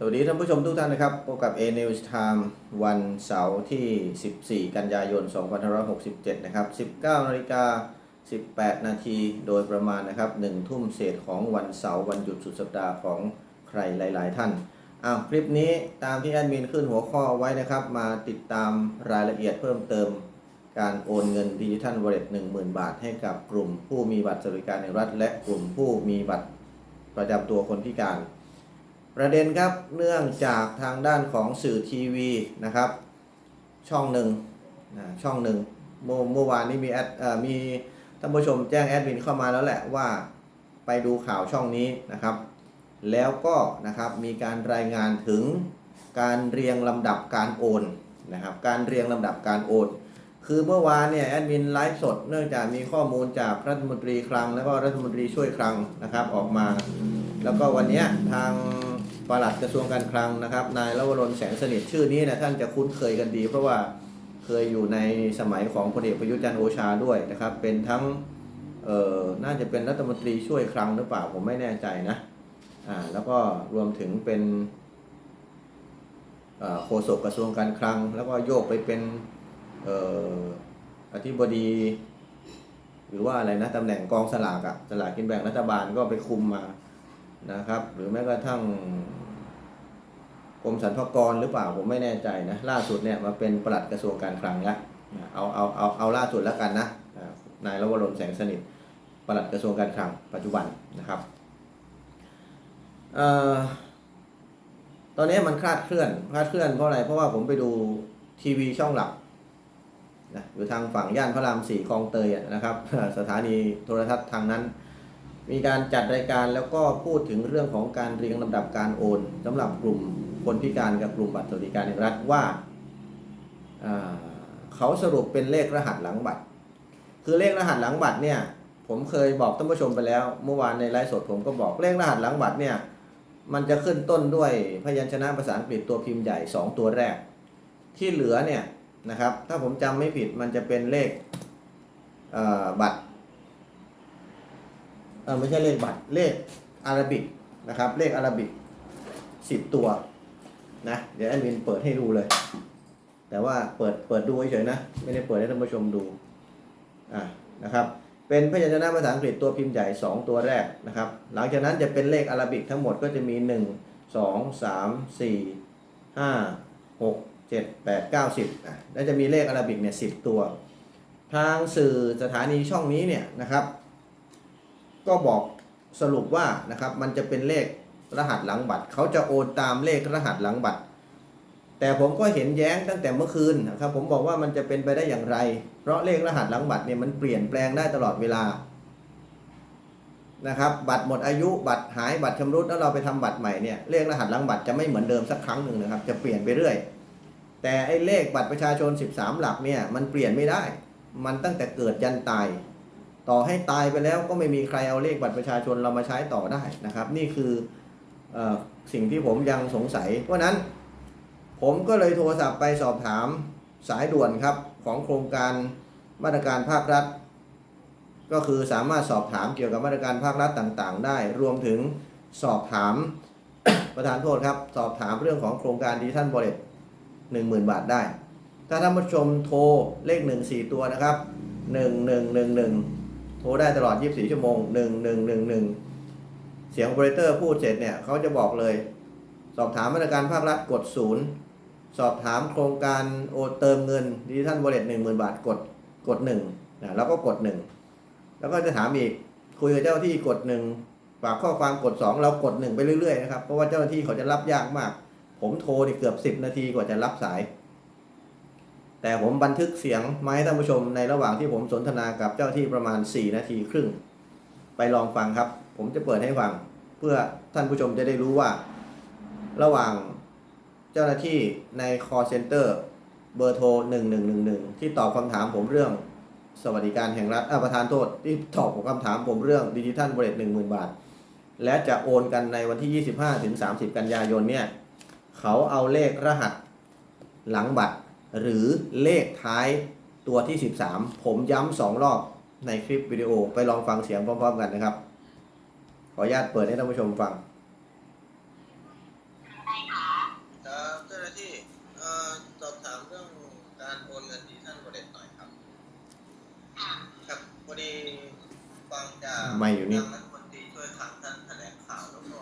สวัสดีท่านผู้ชมทุกท่านนะครับ พบกับ A News Time วันเสาร์ที่ 14 กันยายน 2567 นะครับ 19นาฬิกา18 นาทีโดยประมาณนะครับ 1 ทุ่มเศษของวันเสาร์วันหยุดสุดสัปดาห์ของใครหลาย ๆ ท่าน อ้าวคลิปนี้ตามที่แอดมินขึ้นหัวข้อไว้นะครับ มาติดตามรายละเอียดเพิ่มเติม การโอนเงินดิจิทัลวอลเล็ต10,000 บาท ให้กับกลุ่มผู้มีบัตรสวัสดิการแห่งรัฐ และกลุ่มผู้มีบัตรประจำตัวคนพิการ ประเด็นครับเนื่องจากทางด้านของสื่อทีวีนะครับ ช่องหนึ่งนะช่องหนึ่งเมื่อเมื่อวานนี้มีแอดมีท่านผู้ชมแจ้งแอดมินเข้ามาแล้วแหละว่าไปดูข่าวช่องนี้นะครับ แล้วก็นะครับมีการรายงานถึงการเรียงลำดับการโอนนะครับ การเรียงลำดับการโอน คือเมื่อวานเนี่ยแอดมินไลฟ์สดเนื่องจากมีข้อมูลจากรัฐมนตรีคลัง แล้วก็รัฐมนตรีช่วยคลังนะครับออกมา แล้วก็วันนี้ทาง ปลัดกระทรวงการคลังนะครับ นายลวรนแสงสนิทชื่อนี้นะท่านจะคุ้นเคยกันดี เพราะว่าเคยอยู่ในสมัยของพลเอกประยุทธ์จันทร์โอชาด้วยนะครับ เป็นทั้งเอ่อน่าจะเป็นรัฐมนตรีช่วยคลังหรือเปล่าผมไม่แน่ใจนะอ่าแล้วก็รวมถึงเป็นโฆษกกระทรวงการคลัง แล้วก็โยกไปเป็นเอ่ออธิบดี หรือว่าอะไรนะตำแหน่งกองสลากอะสลากกินแบ่งรัฐบาลก็ไปคุมมา นะครับ หรือแม้กระทั่งกรมสรรพากรหรือเปล่าผมไม่แน่ใจนะล่าสุดเนี่ยมาเป็นปลัดกระทรวงการคลังแล้วนะเอาเอาเอาเอาล่าสุดแล้วกันนะนายรวรนแสงสนิทปลัดกระทรวงการคลังปัจจุบันนะครับอตอนนี้มันคลาดเคลื่อนคลาดเคลื่อนเพราะอะไรเพราะว่าผมไปดูทีวีช่องหลักนะอยู่ทางฝั่งย่านพระรามสี่คลองเตยนะครับ สถานีโทรทัศน์ทางนั้น มีการจัดรายการแล้วก็พูดถึงเรื่องของการเรียงลำดับการโอนสำหรับกลุ่มคนพิการกับกลุ่มบัตรสวัสดิการแห่งรัฐว่าเขาสรุปเป็นเลขรหัสหลังบัตร คือเลขรหัสหลังบัตรเนี่ยผมเคยบอกท่านผู้ชมไปแล้ว เมื่อวานในไลฟ์สดผมก็บอกเลขรหัสหลังบัตรเนี่ยมันจะขึ้นต้นด้วยพยัญชนะภาษาอังกฤษตัวพิมพ์ใหญ่ 2 ตัวแรก ที่เหลือเนี่ยนะครับถ้าผมจำไม่ผิดมันจะเป็นเลขเบัตร ไม่ใช่เลขบัตรเลขอาราบิกนะครับเลขอาราบิกสิบตัวนะเดี๋ยวแอดมินเปิดให้ดูเลย แต่ว่าเปิดเปิดดูเฉยๆนะ ไม่ได้เปิดให้ท่านผู้ชมดูอะนะครับเป็นพยัญชนะภาษาอังกฤษตัวพิมพ์ใหญ่ 2 ตัวแรกนะครับ หลังจากนั้นจะเป็นเลขอาราบิกทั้งหมดก็จะมี 1 2 3 4 5 6 7 8 9 10อะแล้วจะมีเลขอาราบิกเนี่ย10 ตัว ทางสื่อสถานีช่องนี้เนี่ยนะครับ ก็บอกสรุปว่านะครับมันจะเป็นเลขรหัสหลังบัตรเขาจะโอนตามเลขรหัสหลังบัตร แต่ผมก็เห็นแย้งตั้งแต่เมื่อคืนนะครับผมบอกว่ามันจะเป็นไปได้อย่างไร เพราะเลขรหัสหลังบัตรเนี่ยมันเปลี่ยนแปลงได้ตลอดเวลานะครับบัตรหมดอายุบัตรหายบัตรชำรุดแล้วเราไปทำบัตรใหม่เนี่ยเลขรหัสหลังบัตรจะไม่เหมือนเดิมสักครั้งหนึ่งนะครับจะเปลี่ยนไปเรื่อย แต่ไอ้เลขบัตรประชาชน 13 หลักเนี่ยมันเปลี่ยนไม่ได้ มันตั้งแต่เกิดยันตาย ต่อให้ตายไปแล้วก็ไม่มีใครเอาเลขบัตรประชาชนเรามาใช้ต่อได้นะครับ นี่คืออสิ่งที่ผมยังสงสัย เพราะนั้น ผมก็เลยโทรศัพท์ไปสอบถามสายด่วนครับของโครงการมาตรการภาครัฐ ก็คือสามารถสอบถามเกี่ยวกับมาตรการภาครัฐต่างๆ ได้ รวมถึงสอบถามประธานโทษครับ สอบถามเรื่องของโครงการดิจิทัลบอลเลตหนึ่งหมื่นบาทได้ ถ้าท่านผู้ชมโทรเลขหนึ่งสี่ตัวนะครับหนึ่งหนึ่งหนึ่งหนึ่ง โทรได้ตลอด 24 ชั่วโมงหนึ่งหนึ่งหนึ่งหนึ่งเสียงโอเปอเรเตอร์พูดเสร็จเนี่ยเขาจะบอกเลย สอบถามมาตรการภาครัฐกดศูนย์สอบถามโครงการโอเติมเงินดิจิทัลวอลเล็ตหนึ่งหมื่นบาทกดกดหนึ่งนะแล้วก็กดหนึ่งแล้วก็จะถามอีกคุยกับเจ้าหน้าที่กดหนึ่งฝากข้อความกดสองเรากดหนึ่งไปเรื่อยๆนะครับเพราะว่าเจ้าหน้าที่เขาจะรับยากมาก ผมโทรนี่เกือบสิบนาทีกว่าจะรับสาย แต่ผมบันทึกเสียงมาให้ท่านผู้ชมในระหว่างที่ผมสนทนากับเจ้าที่ประมาณ 4 นาทีครึ่ง ไปลองฟังครับ ผมจะเปิดให้ฟัง เพื่อท่านผู้ชมจะได้รู้ว่า ระหว่างเจ้าหน้าที่ใน call center เบอร์โทร 1111 ที่ตอบคำถามผมเรื่อง สวัสดิการแห่งรัฐประธานโทษที่ตอบคำถามผมเรื่องดิจิทัลบริเวณ10,000บาท และจะโอนกันในวันที่ 25ถึง30 กันยายนเนี่ยเขาเอาเลขรหัสหลังบัตร หรือเลขท้ายตัวที่ 13 ผมย้ำสองรอบในคลิปวิดีโอไปลองฟังเสียงพร้อมๆกันนะครับ ขออนุญาตเปิดให้ท่านผู้ชมฟังครับเจ้าหน้าที่สอบถามเรื่องการโอนเงินที่ท่านบริเดชหน่อยครับ ครับพอดีฟังจากไม่อยู่นี่ ทางรัฐมนตรีช่วยคลังท่านแถลงข่าวแล้วก็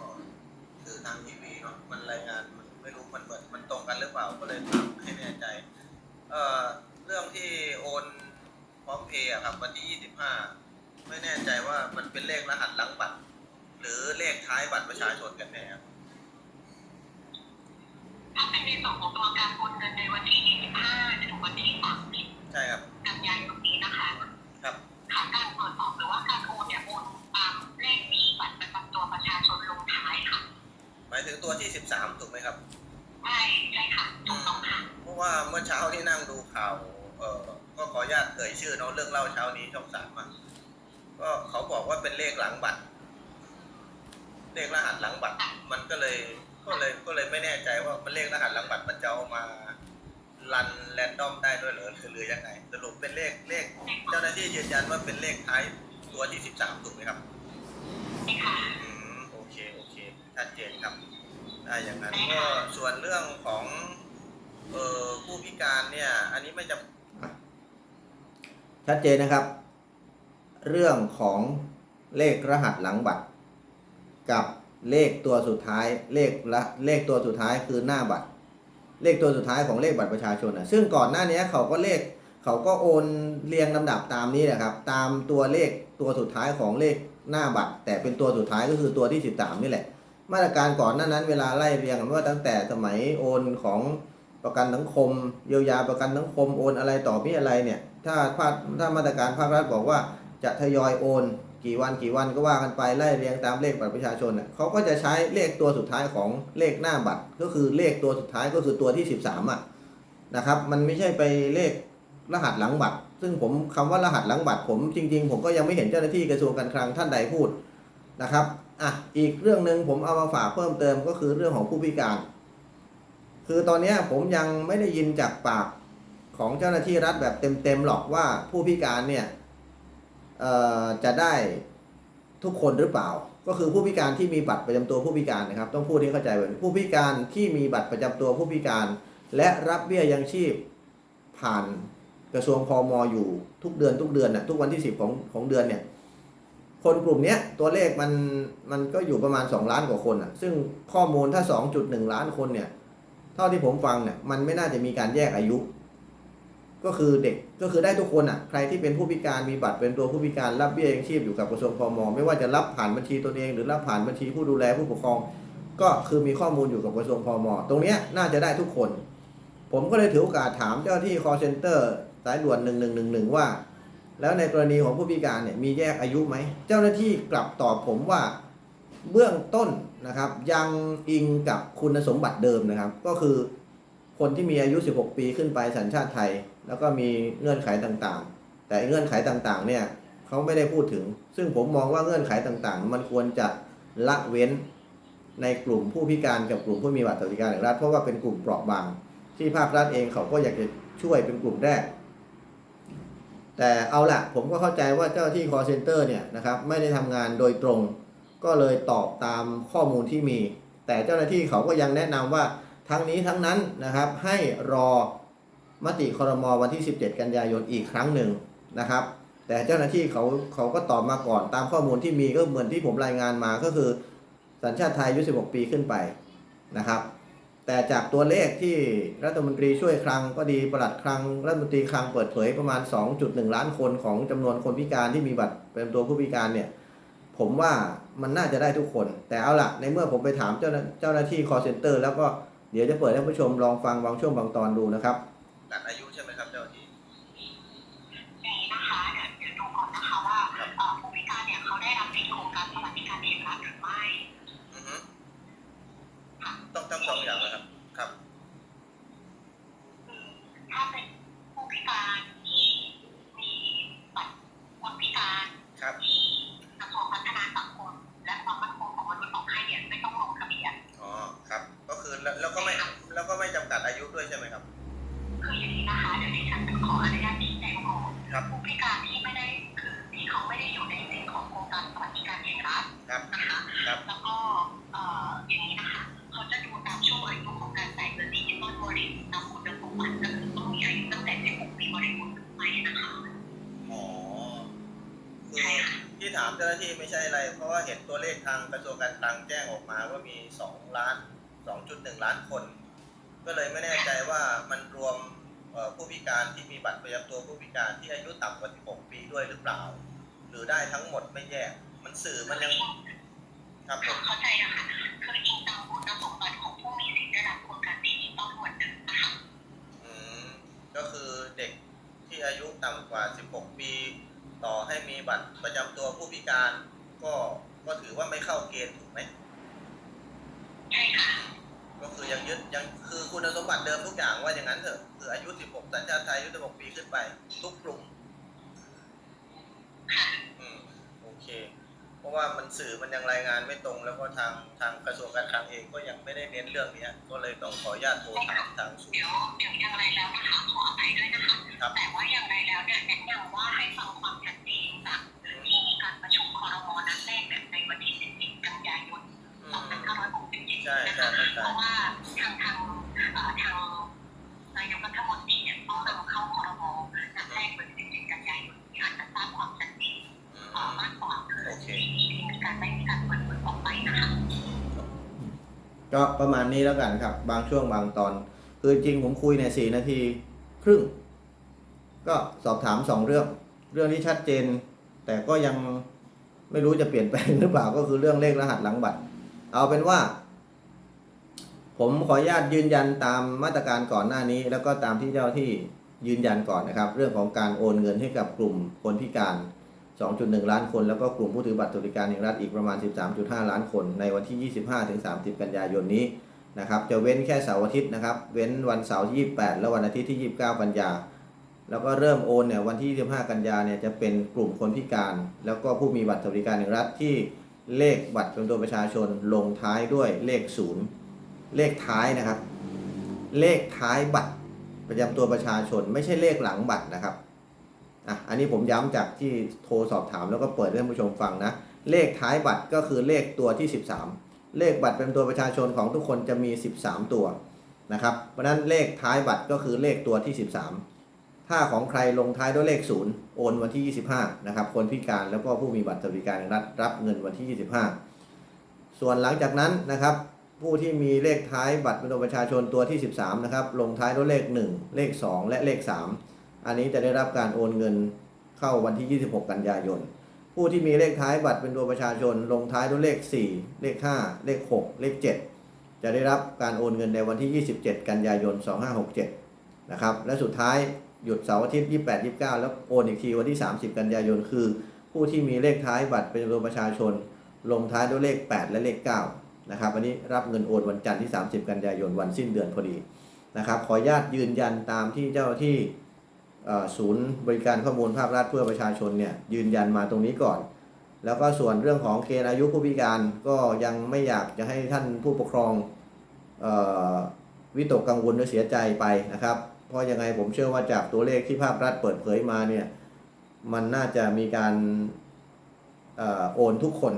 คือทางทีวีเนาะมันรายงานมันไม่รู้มันเหมือนมันตรงกันหรือเปล่าก็เลยถามให้แน่ใจ อ่อเรื่องที่โอนพร้อมเพย์อะครับ วันที่ 25 ไม่แน่ใจว่ามันเป็นเลขรหัสหลังบัตร หรือเลขท้ายบัตรประชาชนกันแน่ครับถ้าเป็นในส่วนของตัวการโอนเงินในวันที่ 25 ถึงวันที่ 30 ใช่ครับกันยายนนี้นะคะครับค่ะการตรวจสอบหรือว่าการโอนเนี่ยโอนตามเลขที่บัตรประจำตัวประชาชนลงท้ายค่ะ หมายถึงตัวที่ 13 ถูกไหมครับ ใช่ใช่ค่ะถูกต้องค่ะเพราะว่าเมื่อเช้าที่นั่งดูข่าว เออก็ขออนุญาตเอ่ยชื่อเนาะเรื่องเล่าเช้านี้ช่องสามอะก็เขาบอกว่าเป็นเลขหลังบัตร เลขรหัสหลังบัตร มันก็เลย ก็เลยก็เลยไม่แน่ใจว่ามันเลขรหัสหลังบัตรมันจะเอามารันแรนดอมได้ด้วยเหรือหรือยังไงสรุปเป็นเลขเลข เจ้าหน้าที่ยืนยันว่าเป็นเลขท้ายตัวที่13ถูกไหมครับใช่ค่ะอืมโอเคโอเคชัดเจนครับ ได้อย่างนั้นก็ส่วนเรื่องของเออผู้พิการเนี่ย อันนี้ไม่จะชัดเจนนะครับ เรื่องของเลขรหัสหลังบัตร กับเลขตัวสุดท้ายเลขละเลขตัวสุดท้ายคือหน้าบัตร เลขตัวสุดท้ายของเลขบัตรประชาชนนะซึ่งก่อนหน้านี้เขาก็เลขเขาก็โอนเรียงลำดับตามนี้แหละครับ ตามตัวเลขตัวสุดท้ายของเลขหน้าบัตร แต่เป็นตัวสุดท้ายก็คือตัวที่ 13 นี่แหละ มาตรการก่อนหน้านั้น เวลาไล่เรียงกันว่าตั้งแต่สมัยโอนของประกันสังคม เยียวยาประกันสังคมโอนอะไรต่อพี่อะไรเนี่ย ถ้าภาคถ้ามาตรการภาครัฐบอกว่าจะทยอยโอน กี่วันกี่วันก็ว่ากันไปไล่เรียงตามเลขบัตรประชาชนเน่ยเขาก็จะใช้เลขตัวสุดท้ายของเลขหน้าบัตร ก็คือเลขตัวสุดท้ายก็คือตัวที่ 13อะนะครับมันไม่ใช่ไปเลขรหัสหลังบัตร ซึ่งผมคำว่ารหัสหลังบัตรผมจริง ๆ ผมก็ยังไม่เห็นเจ้าหน้าที่กระทรวงการคลังท่านใดพูด นะครับอะอีกเรื่องหนึ่งผมเอามาฝากเพิ่มเติมก็คือเรื่องของผู้พิการ คือตอนนี้ผมยังไม่ได้ยินจากปากของเจ้าหน้าที่รัฐแบบเต็มๆหรอกว่าผู้พิการเนี่ยเอ่อจะได้ทุกคนหรือเปล่า ก็คือผู้พิการที่มีบัตรประจำตัวผู้พิการนะครับ ต้องพูดให้เข้าใจไว้ผู้พิการที่มีบัตรประจำตัวผู้พิการ และรับเบี้ยยังชีพผ่านกระทรวงพมอยู่ทุกเดือนทุกเดือนน่ะทุกวันที่ 10 ของของเดือนเนี่ย คนกลุ่มนี้ตัวเลขมันมันก็อยู่ประมาณ 2 ล้านกว่าคนอะ ซึ่งข้อมูลถ้า 2.1 ล้านคนเนี่ย เท่าที่ผมฟังเนี่ยมันไม่น่าจะมีการแยกอายุ ก็คือเด็กก็คือได้ทุกคนอะ ใครที่เป็นผู้พิการมีบัตรเป็นตัวผู้พิการรับเบี้ยยังชีพอยู่กับกระทรวงพมไม่ว่าจะรับผ่านบัญชีตนเอง หรือรับผ่านบัญชีผู้ดูแลผู้ปกครอง ก็คือมีข้อมูลอยู่กับกระทรวงพมตรงเนี้ยน่าจะได้ทุกคน ผมก็เลยถือโอกาสถามเจ้าหน้าที่ call center สายด่วน1111ว่า แล้วในกรณีของผู้พิการเนี่ยมีแยกอายุไหม เจ้าหน้าที่กลับตอบผมว่าเบื้องต้นนะครับ ยังอิงกับคุณสมบัติเดิมนะครับ ก็คือคนที่มีอายุ 16 ปีขึ้นไปสัญชาติไทย แล้วก็มีเงื่อนไขต่างๆ แต่เงื่อนไขต่างๆเนี่ยเขาไม่ได้พูดถึง ซึ่งผมมองว่าเงื่อนไขต่างๆ มันควรจะละเว้นในกลุ่มผู้พิการกับกลุ่มผู้มีบัตรสวัสดิการแห่งรัฐเพราะว่าเป็นกลุ่มเปราะบาง ที่ภาครัฐเองเขาก็อยากจะช่วยเป็นกลุ่มแรก แต่เอาละผมก็เข้าใจว่าเจ้าที่ call center เนี่ยนะครับไม่ได้ทำงานโดยตรง ก็เลยตอบตามข้อมูลที่มี แต่เจ้าหน้าที่เขาก็ยังแนะนำว่าทั้งนี้ทั้งนั้นนะครับให้รอมติครมวันที่ 17 กันยายนอีกครั้งหนึ่งนะครับ แต่เจ้าหน้าที่เขาเขาก็ตอบมาก่อนตามข้อมูลที่มีก็เหมือนที่ผมรายงานมาก็คือสัญชาติไทยอายุ 16 ปีขึ้นไปนะครับ แต่จากตัวเลขที่รัฐมนตรีช่วยคลังก็ดีประหลัดคลังรัฐมนตรีคลังเปิดเผยประมาณ 2.1 ล้านคนของจำนวนคนพิการที่มีบัตรเป็นตัวผู้พิการเนี่ยผมว่ามันน่าจะได้ทุกคน แต่เอาละในเมื่อผมไปถามเจ้าเจ้าหน้าที่ call center แล้วก็เดี๋ยวจะเปิดให้ผู้ชมลองฟังบางช่วงบางตอนดูนะครับอายุ ทางกระทรวงการคลังแจ้งออกมาว่ามีสองล้านสองจุดหนึ่งล้านคน ก็เลยไม่แน่ใจว่ามันรวมเอ่อผู้พิการที่มีบัตรประจำตัวผู้พิการที่อายุต่ำกว่า 16 ปีด้วยหรือเปล่า หรือได้ทั้งหมดไม่แยก มันสื่อมันยังครับผมเข้าใจนะคะคืออิงตามคุณสมบัติของผู้มีสิทธิ์ได้รับโครงการดิจิตอลเหมือนเดิมนะคะอืมก็คือเด็กที่อายุต่ำกว่า 16 ปี ต่อให้มีบัตรประจำตัวผู้พิการก็ ก็ถือว่าไม่เข้าเกณฑ์ถูกไหมใช่ค่ะก็คือยังยึดยังคือคุณสมบัติเดิมทุกอย่างว่าอย่างนั้นเถอะคืออายุ 16 สัญชาติไทยอายุ 16 ปีขึ้นไป ทุกกลุ่มอืมโอเค เพราะว่ามันสื่อมันยังรายงานไม่ตรง แล้วก็ทางทางกระทรวงการคลังเองก็ยังไม่ได้เน้นเรื่องเนี้ยก็เลยต้องขออนุญาตโทรถามทางศูนเดี๋ยวย์เดี๋ยวอย่างไรแล้วนะคะขออภัยด้วยนะคะครับแต่ว่าอย่างไรแล้วเนี่ยแนะนำว่าให้ฟังความชัดเจนจากที่มีการประชุมคอรมอนัดแรกเนี่ยในวันที่ 11 กันยายน อืม 2567 ใช่นะใช่คะเข้าใจ เพราะว่าทางทางเอ่อทางนายกรัฐมนตรีเนี่ยต้องนำเข้าคอรมอนัดแรกวันที่11กันยายนที่อาจจะสร้างความชัดเจนอืเอ่อมมากกว่าโอเค ที่ที่มีการได้มีการเปิดเผยออกไปนะคะ ก็ประมาณนี้แล้วกันครับ บางช่วงบางตอน คือจริงผมคุยในสี่นาทีครึ่ง ก็สอบถามสองเรื่อง เรื่องที่ชัดเจน แต่ก็ยังไม่รู้จะเปลี่ยนแปลงหรือเปล่าก็คือเรื่องเลขรหัสหลังบัตร เอาเป็นว่า ผมขออนุญาตยืนยันตามมาตรการก่อนหน้านี้ แล้วก็ตามที่เจ้าที่ยืนยันก่อนนะครับ เรื่องของการโอนเงินให้กับกลุ่มคนพิการ 2.1 ล้านคน แล้วก็กลุ่มผู้ถือบัตรสวัสดิการแห่งรัฐอีกประมาณ 13.5 ล้านคน ในวันที่ 25-30 กันยายนนี้นะครับจะเว้นแค่เสาร์อาทิตย์นะครับ เว้นวันเสาร์ที่ 28 และวันอาทิตย์ที่ 29 กันยา แล้วก็เริ่มโอนเนี่ยวันที่ 25 กันยาเนี่ยจะเป็นกลุ่มคนพิการ แล้วก็ผู้มีบัตรสวัสดิการแห่งรัฐที่เลขบัตรประจำตัวประชาชนลงท้ายด้วยเลขศูนย์ เลขท้ายนะครับ เลขท้ายบัตร ประจำตัวประชาชน ไม่ใช่เลขหลังบัตรนะครับอะอันนี้ผมย้ำจากที่โทรสอบถามแล้วก็เปิดให้ผู้ชมฟังนะ เลขท้ายบัตรก็คือเลขตัวที่ 13 เลขบัตรเป็นตัวประชาชนของทุกคนจะมี 13 ตัวนะครับ เพราะฉะนั้นเลขท้ายบัตรก็คือเลขตัวที่ 13 ถ้าของใครลงท้ายด้วยเลข 0 โอนวันที่ 25 นะครับ คนพิการแล้วก็ผู้มีบัตรสวัสดิการรัฐรับเงินวันที่ 25 ส่วนหลังจากนั้นนะครับ ผู้ที่มีเลขท้ายบัตรเป็นตัวประชาชนตัวที่ 13 นะครับ ลงท้ายด้วยเลข 1 เลข 2 และเลข 3 อันนี้จะได้รับการโอนเงินเข้าวันที่ 26 กันยายน ผู้ที่มีเลขท้ายบัตรเป็นตัวประชาชน ลงท้ายด้วยเลข 4 เลข 5 เลข 6 เลข 7 จะได้รับการโอนเงินในวันที่ 27 กันยายน 2567 นะครับ และสุดท้ายหยุดเสาร์อาทิตย์ 28 29 แล้วโอนอีกทีวันที่ 30 กันยายน คือ ผู้ที่มีเลขท้ายบัตรเป็นตัวประชาชน ลงท้ายด้วยเลข 8 และเลข 9 นะครับอันนี้รับเงินโอนวันจันทร์ที่ 30 กันยายนวันสิ้นเดือนพอดีนะครับขออนุญาตยืนยันตามที่เจ้าที่ศูนย์บริการข้อมูลภาครัฐเพื่อประชาชนเนี่ยยืนยันมาตรงนี้ก่อน แล้วก็ส่วนเรื่องของเกณฑ์อายุผู้พิการก็ยังไม่อยากจะให้ท่านผู้ปกครองออวิตกกังวลหรือเสียใจไปนะครับ เพราะยังไงผมเชื่อว่าจากตัวเลขที่ภาครัฐเปิดเผยมาเนี่ยมันน่าจะมีการออโอนทุกคน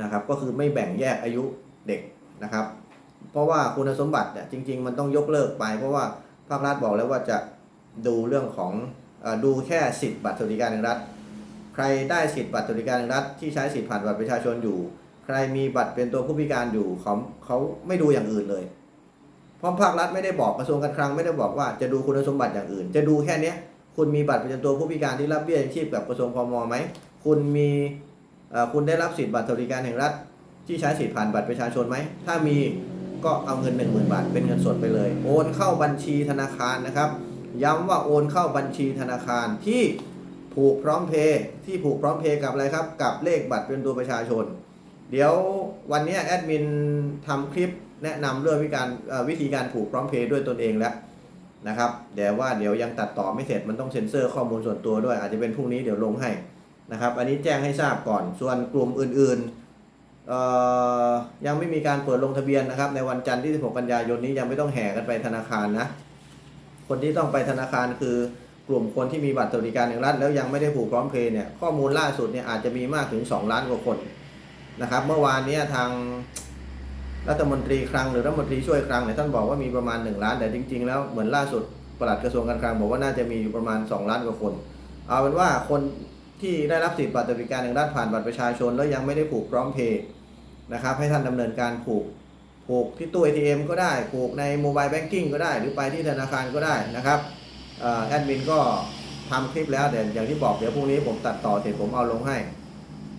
นะครับก็คือไม่แบ่งแยกอายุเด็กนะครับ เพราะว่าคุณสมบัติเนี่ยจริง ๆ มันต้องยกเลิกไป เพราะว่าภาครัฐบอกแล้วว่าจะดูเรื่องของอดูแค่สิทธิ์บัตรสวัสดิการแห่งรัฐ ใครได้สิทธิ์บัตรสวัสดิการแห่งรัฐที่ใช้สิทธิ์ผ่านบัตรประชาชนอยู่ ใครมีบัตรเป็นตัวผู้พิการอยู่เขาเขาไม่ดูอย่างอื่นเลยเพราะภาครัฐไม่ได้บอกกระทรวงการคลังไม่ได้บอกว่าจะดูคุณสมบัติอย่างอื่น จะดูแค่เนี้ยคุณมีบัตรประจำตัวผู้พิการที่รับเบี้ยยังชีพกับกระทรวงพมไหมคุณมี คุณได้รับสิทธิ์บัตรสวัสดิการแห่งรัฐ ที่ใช้สิทธิ์ผ่านบัตรประชาชนไหม ถ้ามีก็เอาเงิน 1 0,000 บาท เป็นเงินสดไปเลย โอนเข้าบัญชีธนาคารนะครับ ย้ำว่าโอนเข้าบัญชีธนาคารที่ผูกพร้อมเพย์ที่ผูกพร้อมเพย์กับอะไรครับ กับเลขบัตรเป็นตัวประชาชน เดี๋ยววันนี้แอดมินทำคลิปแนะนำเรื่องวิการวิธีการผูกพร้อมเพย์ด้วยตนเองแล้วนะครับเดี๋ยวว่าเดี๋ยวยังตัดต่อไม่เสร็จมันต้องเซ็นเซอร์ข้อมูลส่วนตัวด้วยอาจจะเป็นพรุ่งนี้เดี๋ยวลงให้ นะครับ อันนี้แจ้งให้ทราบก่อน ส่วนกลุ่มอื่นๆยังไม่มีการเปิดลงทะเบียนนะครับ ในวันจันทร์ที่ 16 กันยายนนี้ยังไม่ต้องแห่กันไปธนาคารนะ คนที่ต้องไปธนาคารคือกลุ่มคนที่มีบัตรสวัสดิการแห่งรัฐแล้วยังไม่ได้ผูกพร้อมเพย์เนี่ยข้อมูลล่าสุดเนี่ยอาจจะมีมากถึง 2 ล้านกว่าคนนะครับ เมื่อวานนี้ทางรัฐมนตรีคลังหรือรัฐมนตรีช่วยคลังเนี่ยท่านบอกว่ามีประมาณ 1 ล้านแต่จริง ๆ แล้วเหมือนล่าสุดปลัดกระทรวงการคลังบอกว่าน่าจะมีอยู่ประมาณ 2 ล้านกว่าคน เอาเป็นว่าคน ที่ได้รับสิทธิบัตรสวัสดิการแห่งรัฐผ่านบัตรประชาชน แล้วยังไม่ได้ผูกพร้อมเพย์นะครับให้ท่านดำเนินการผูกผูกที่ตู้ ATM ก็ได้ผูกในโมบายแบงกิ้งก็ได้ หรือไปที่ธนาคารก็ได้นะครับแอดมินก็ทำคลิปแล้วแต่อย่างที่บอกเดี๋ยวพรุ่งนี้ผมตัดต่อเสร็จผมเอาลงให้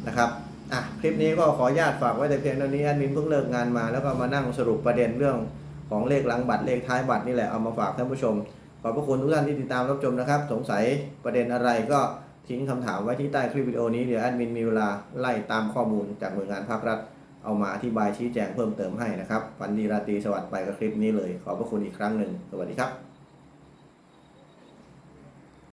นะครับอะคลิปนี้ก็ขออนุญาตฝากไว้แต่เพียงเท่านี้แอดมินเพิ่งเลิกงานมาแล้วก็มานั่งสรุปประเด็นเรื่องของเลขหลังบัตรเลขท้ายบัตรนี่แหละเอามาฝากท่านผู้ชมขอบพระคุณทุกท่านที่ติดตามรับชมนะครับ สงสัยประเด็นอะไรก็ ทิ้งคำถามไว้ที่ใต้คลิปวิดีโอนี้เดี๋ยวแอดมินมีเวลาไล่ตามข้อมูลจากหน่วยงานภาครัฐ เอามาอธิบายชี้แจงเพิ่มเติมให้นะครับฟันดีราตรีสวัสดิ์ไปกับคลิปนี้เลย ขอบพระคุณอีกครั้งหนึ่งสวัสดีครับ